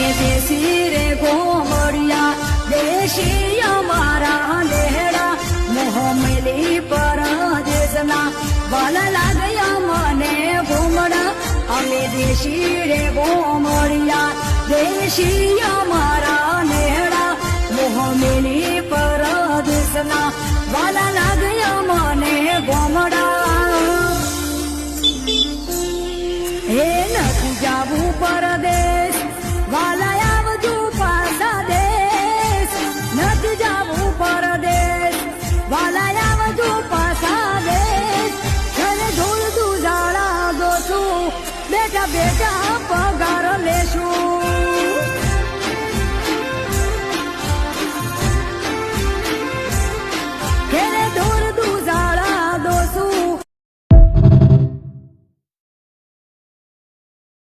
ને દેશી રે ગોમડિયા દેશી અમારા લેહડા મોહ મિલી પર દેશના વાલ લાગ્યા મને ઘૂમડા અમે દેશી રે ગોમડિયા દેશી અમારા લેહડા મોહ મિલી પર જાવું Beija, beija, rapaz.